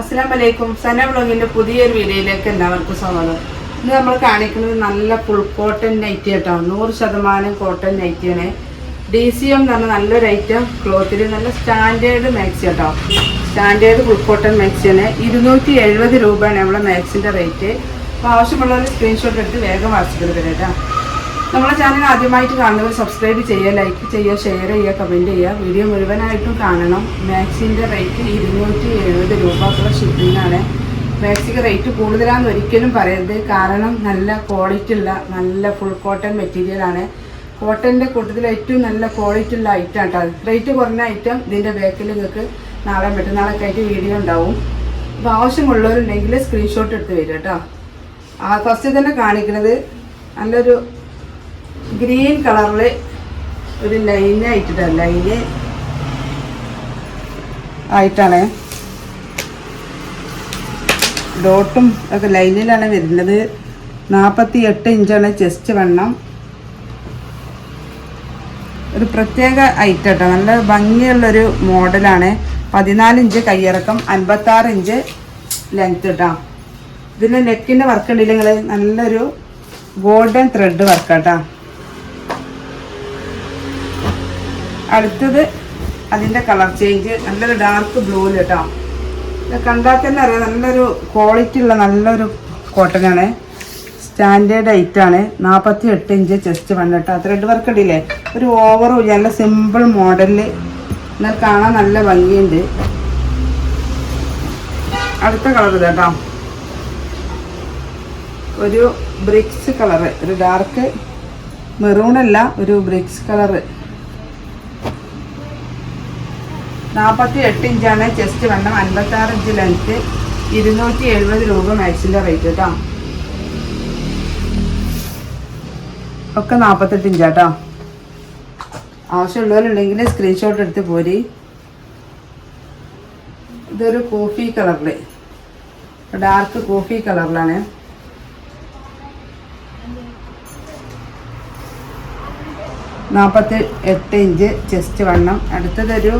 അസ്സാം വലൈക്കും സന ബ്ലോഗിന്റെ പുതിയൊരു വീഡിയോയിലേക്ക് എല്ലാവർക്കും സ്വാഗതം. ഇന്ന് നമ്മൾ കാണിക്കുന്നത് നല്ല ഫുൾ കോട്ടൺ നൈറ്റി കേട്ടോ. നൂറ് ശതമാനം കോട്ടൺ നൈറ്റിയാണ് ഡി സി എം എന്ന് പറഞ്ഞ നല്ലൊരു ഐറ്റം ക്ലോത്തിൽ നല്ല സ്റ്റാൻഡേർഡ് മാക്സി കേട്ടോ. സ്റ്റാൻഡേർഡ് ഫുൾ കോട്ടൺ മാക്സിയാണ് ഇരുന്നൂറ്റി എഴുപത് രൂപയാണ് നമ്മളെ മാക്സിന്റെ റേറ്റ് അപ്പോൾ ആവശ്യമുള്ളവർ സ്ക്രീൻഷോട്ട് എടുത്ത് വേഗം വാട്സപ്പിൽ വരാം കേട്ടോ. നമ്മളെ ചാനൽ ആദ്യമായിട്ട് കാണുന്നവർ സബ്സ്ക്രൈബ് ചെയ്യുക ലൈക്ക് ചെയ്യുക ഷെയർ ചെയ്യുക കമന്റ് ചെയ്യുക. വീഡിയോ മുഴുവനായിട്ടും കാണണം. മാക്സിന്റെ റേറ്റ് ഇരുന്നൂറ്റി എഴുപത് രൂപ പ്ലസ് ഷിപ്പിംഗ് ആണ്. മാക്സിക്ക് റേറ്റ് കൂടുതലാണെന്ന് ഒരിക്കലും പറയരുത്. കാരണം നല്ല ക്വാളിറ്റി ഉള്ള നല്ല ഫുൾ കോട്ടൺ മെറ്റീരിയൽ ആണ്. കോട്ടന്റെ കൂട്ടത്തിൽ ഏറ്റവും നല്ല ക്വാളിറ്റി ഉള്ള ഐറ്റം കേട്ടോ റേറ്റ് കുറഞ്ഞ ഐറ്റം ഇതിന്റെ ബാക്കിൽ നിങ്ങൾക്ക് നാളെ മറ്റന്നാളൊക്കെ ആയിട്ട് വീഡിയോ ഉണ്ടാവും. അപ്പോൾ ആവശ്യമുള്ളവരുണ്ടെങ്കിൽ സ്ക്രീൻഷോട്ട് എടുത്ത് വരിക കേട്ടോ ആ ഫസ്റ്റ് തന്നെ കാണിക്കുന്നത് നല്ലൊരു ഗ്രീൻ കളറിൽ ഒരു ലൈൻ ആയിട്ടിട്ട് ലൈന് ആയിട്ടാണ്. ഡോട്ടും ഒക്കെ ലൈനിലാണ് വരുന്നത്. നാൽപ്പത്തി എട്ട് ഇഞ്ചാണ് ചെസ്റ്റ് വണ്ണം. ഒരു പ്രത്യേക ഐറ്റം കേട്ടോ നല്ല ഭംഗിയുള്ളൊരു മോഡലാണ്. പതിനാല് ഇഞ്ച് കയ്യിറക്കം അൻപത്താറ് ഇഞ്ച് ലെങ്ത് കേട്ടോ ഇതിന്റെ നെക്കിന്റെ വർക്ക് ഉണ്ടെങ്കിൽ നല്ലൊരു ഗോൾഡൻ ത്രെഡ് വർക്ക് കേട്ടോ അടുത്തത് അതിന്റെ കളർ ചേഞ്ച്. നല്ലൊരു ഡാർക്ക് ബ്ലൂവിൽ കേട്ടോ ഇത് കണ്ടാൽ തന്നെ അറിയാം നല്ലൊരു ക്വാളിറ്റി ഉള്ള നല്ലൊരു കോട്ടനാണ് സ്റ്റാൻഡേർഡ് ഐറ്റാണ് നാൽപ്പത്തി എട്ട് ഇഞ്ച് ചെസ്റ്റ് വന്നിട്ട് ത്രെഡ് വർക്ക് ഇടില്ലേ? ഒരു ഓവറും ഇല്ല. നല്ല സിമ്പിൾ മോഡലിൽ എന്നാൽ കാണാൻ നല്ല ഭംഗിയുണ്ട്. അടുത്ത കളർ കേട്ടോ ഒരു ബ്രിക്സ് കളറ് ഒരു ഡാർക്ക് മെറൂണല്ല ഒരു ബ്രിക്സ് കളറ് നാൽപ്പത്തി എട്ട് ഇഞ്ചാണ് ചെസ്റ്റ് വണ്ണം അൻപത്തി ആറ് ഇഞ്ച് ലെങ്ത്ത് ഇരുന്നൂറ്റി എഴുപത് രൂപ മാക്സിന്റെ റേറ്റ് കേട്ടോ ഒക്കെ നാൽപ്പത്തെട്ട് ഇഞ്ചാട്ടോ. ആവശ്യമുള്ളവരുണ്ടെങ്കിൽ സ്ക്രീൻഷോട്ട് എടുത്ത് പോരി. ഇതൊരു കോഫി കളറിൽ ഡാർക്ക് കോഫി കളറിലാണ് നാൽപ്പത്തി എട്ട് ഇഞ്ച് ചെസ്റ്റ് വണ്ണം. അടുത്തതൊരു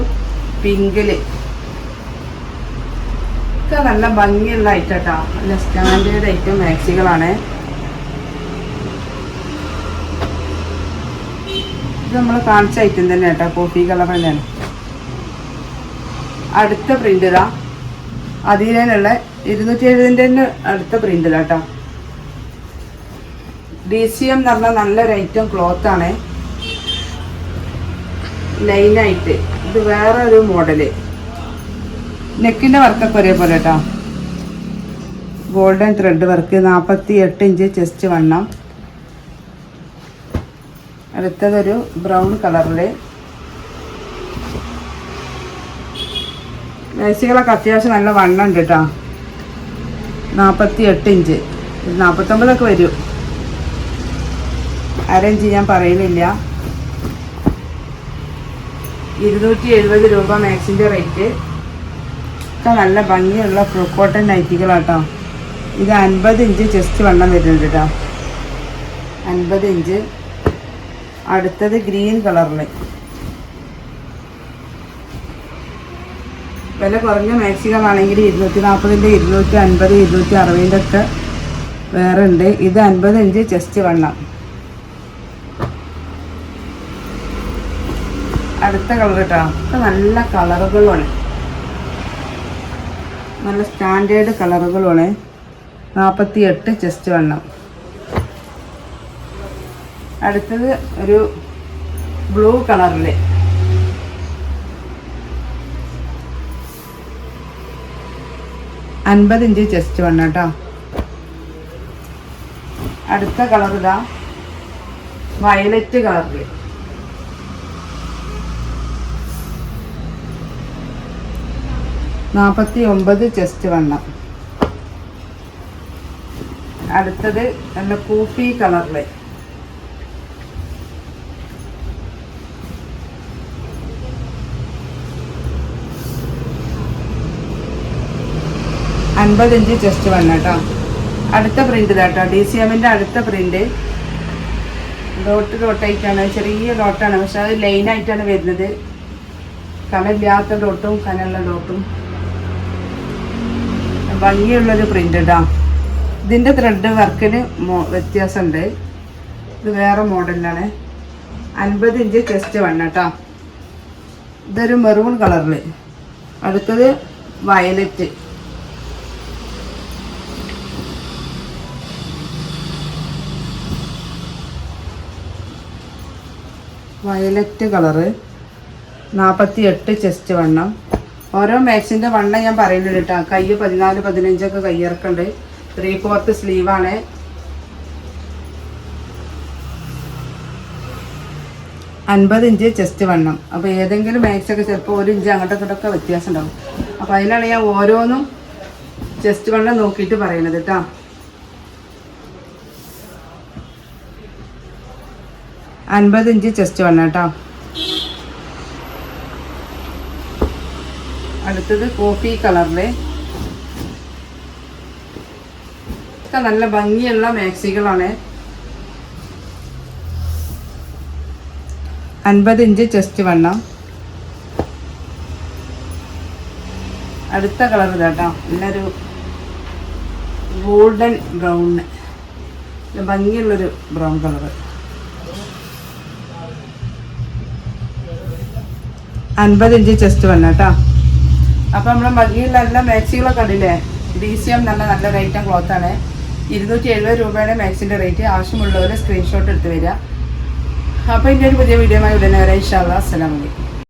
പിങ്കിൽ. ഒക്കെ നല്ല ഭംഗിയുള്ള ഐറ്റം നല്ല സ്റ്റാൻഡേർഡ് ഐറ്റം മാക്സികളാണ്. ഇത് നമ്മൾ കാണിച്ച ഐറ്റം തന്നെ കേട്ടോ കോഫി കളർ തന്നെയാണ് അടുത്ത പ്രിന്റ് ഇതാ. അതിനുള്ള ഇരുന്നൂറ്റി എഴുപതിന്റെ തന്നെ അടുത്ത പ്രിന്റ് ഇതാ കേട്ടോ ഡി സി എം എന്ന് പറഞ്ഞാൽ നല്ലൊരു ഐറ്റം ക്ലോത്ത് ആണ്. ലൈനായിട്ട് ഇത് വേറെ ഒരു മോഡൽ നെക്കിന്റെ വർക്കൊക്കെ ഒരേപോലെ കേട്ടോ ഗോൾഡൻ ത്രെഡ് വർക്ക് നാൽപ്പത്തി എട്ട് ഇഞ്ച് ചെസ്റ്റ് വണ്ണം. അടുത്തതൊരു ബ്രൗൺ കളറിൽ മേശികളൊക്കെ അത്യാവശ്യം നല്ല വണ്ണം ഉണ്ട് കേട്ടോ നാൽപ്പത്തി എട്ട് ഇഞ്ച്. നാൽപ്പത്തൊമ്പതൊക്കെ വരും. അരഞ്ച് ഞാൻ പറയുന്നില്ല ഇരുന്നൂറ്റി എഴുപത് രൂപ മാക്സിന്റെ റേറ്റ്. ഒക്കെ നല്ല ഭംഗിയുള്ള ഫ്രൂ കോട്ടൺ നൈറ്റികളാട്ടോ. ഇത് അൻപത് ഇഞ്ച് ചെസ്റ്റ് വണ്ണം വരുന്നുണ്ട് കേട്ടോ അൻപത് ഇഞ്ച്. അടുത്തത് ഗ്രീൻ കളറിൽ വില കുറഞ്ഞ മാക്സികളാണെങ്കിൽ ഇരുന്നൂറ്റി നാൽപ്പതിന്റെ ഇരുന്നൂറ്റി അൻപത് ഇരുന്നൂറ്റി അറുപതിന്റെ ഒക്കെ വേറെ ഉണ്ട്. ഇത് അൻപത് ഇഞ്ച് ചെസ്റ്റ് വണ്ണം. അടുത്ത കളർ കേട്ടോ. ഒക്കെ നല്ല കളറുകളാണ് നല്ല സ്റ്റാൻഡേർഡ് കളറുകളാണ് നാൽപ്പത്തി എട്ട് ചെസ്റ്റ് വണ്ണം. അടുത്തത് ഒരു ബ്ലൂ കളറിൽ അൻപത് ഇഞ്ച് ചെസ്റ്റ് വണ്ണം കേട്ടോ. അടുത്ത കളർ ഇതാ. വയലറ്റ് കളറിൽ നാൽപ്പത്തി ഒമ്പത് ചെസ്റ്റ് വണ്ണം. അടുത്തത് നല്ല കൂഫി കളറിൽ അൻപതഞ്ച് ചെസ്റ്റ് വണ്ണം കേട്ടോ അടുത്ത പ്രിന്റ് കേട്ടോ ഡി സി എമ്മിന്റെ അടുത്ത പ്രിന്റ് ഡോട്ട് ഡോട്ടായിട്ടാണ് ചെറിയ ഡോട്ടാണ് പക്ഷെ അത് ലൈനായിട്ടാണ് വരുന്നത്. കനമില്ലാത്ത ഡോട്ടും കനലുള്ള ഡോട്ടും ഭംഗിയുള്ളൊരു പ്രിന്റ് ഇടാം. ഇതിന്റെ ത്രെഡ് വർക്കിന് വ്യത്യാസമുണ്ട്. ഇത് വേറെ മോഡലിലാണ് അൻപത് ഇഞ്ച് ചെസ്റ്റ് വണ്ണ കേട്ടോ ഇതൊരു മെറൂൺ കളറിൽ അടുത്തത് വയലറ്റ് വയലറ്റ് കളറ് നാൽപ്പത്തി എട്ട് ചെസ്റ്റ് വണ്ണം. ഓരോ മാച്ചിന്റെ വണ്ണം ഞാൻ പറയുന്നുണ്ട് കേട്ടോ. കൈ പതിനാല് പതിനഞ്ചൊക്കെ കയ്യിറക്കുന്നുണ്ട് ത്രീ ഫോർത്ത് സ്ലീവാണ് അൻപത് ഇഞ്ച് ചെസ്റ്റ് വണ്ണം. അപ്പോൾ ഏതെങ്കിലും മാക്സ് ഒക്കെ ചിലപ്പോൾ ഒരു ഇഞ്ച് അങ്ങോട്ടും ഇങ്ങോട്ടൊക്കെ വ്യത്യാസം ഉണ്ടാവും. അപ്പോൾ അതിനാണ് ഞാൻ ഓരോന്നും ചെസ്റ്റ് വണ്ണം നോക്കിയിട്ട് പറയുന്നത് കേട്ടോ. അൻപത് ഇഞ്ച് ചെസ്റ്റ് വണ്ണം കേട്ടോ. അടുത്തത് കോഫി കളറിലെ. ഒക്കെ നല്ല ഭംഗിയുള്ള മാക്സികളാണ്. അൻപത് ഇഞ്ച് ചെസ്റ്റ് വണ്ണം. അടുത്ത കളർ ഇതാട്ടോ നല്ലൊരു ഗോൾഡൻ ബ്രൗണ് ഭംഗിയുള്ളൊരു ബ്രൗൺ കളർ. അൻപത് ഇഞ്ച് ചെസ്റ്റ് വന്ന കേട്ടോ അപ്പം നമ്മൾ ഭംഗിയുള്ള നല്ല മാക്സികളൊക്കെ കണ്ടില്ലേ? ഡി സി എം നല്ല നല്ല റേറ്റ് ക്ലോത്ത് ആണ്. ഇരുന്നൂറ്റി എഴുപത് രൂപയാണ് മാക്സിന്റെ റേറ്റ് ആവശ്യമുള്ളവർ സ്ക്രീൻഷോട്ട് എടുത്ത് വരിക. അപ്പോൾ ഇനി ഒരു പുതിയ വീഡിയോ ആയി ഉടനെ വരാം. ഇൻഷാല്ലാ അസ്സലാമലൈക്കും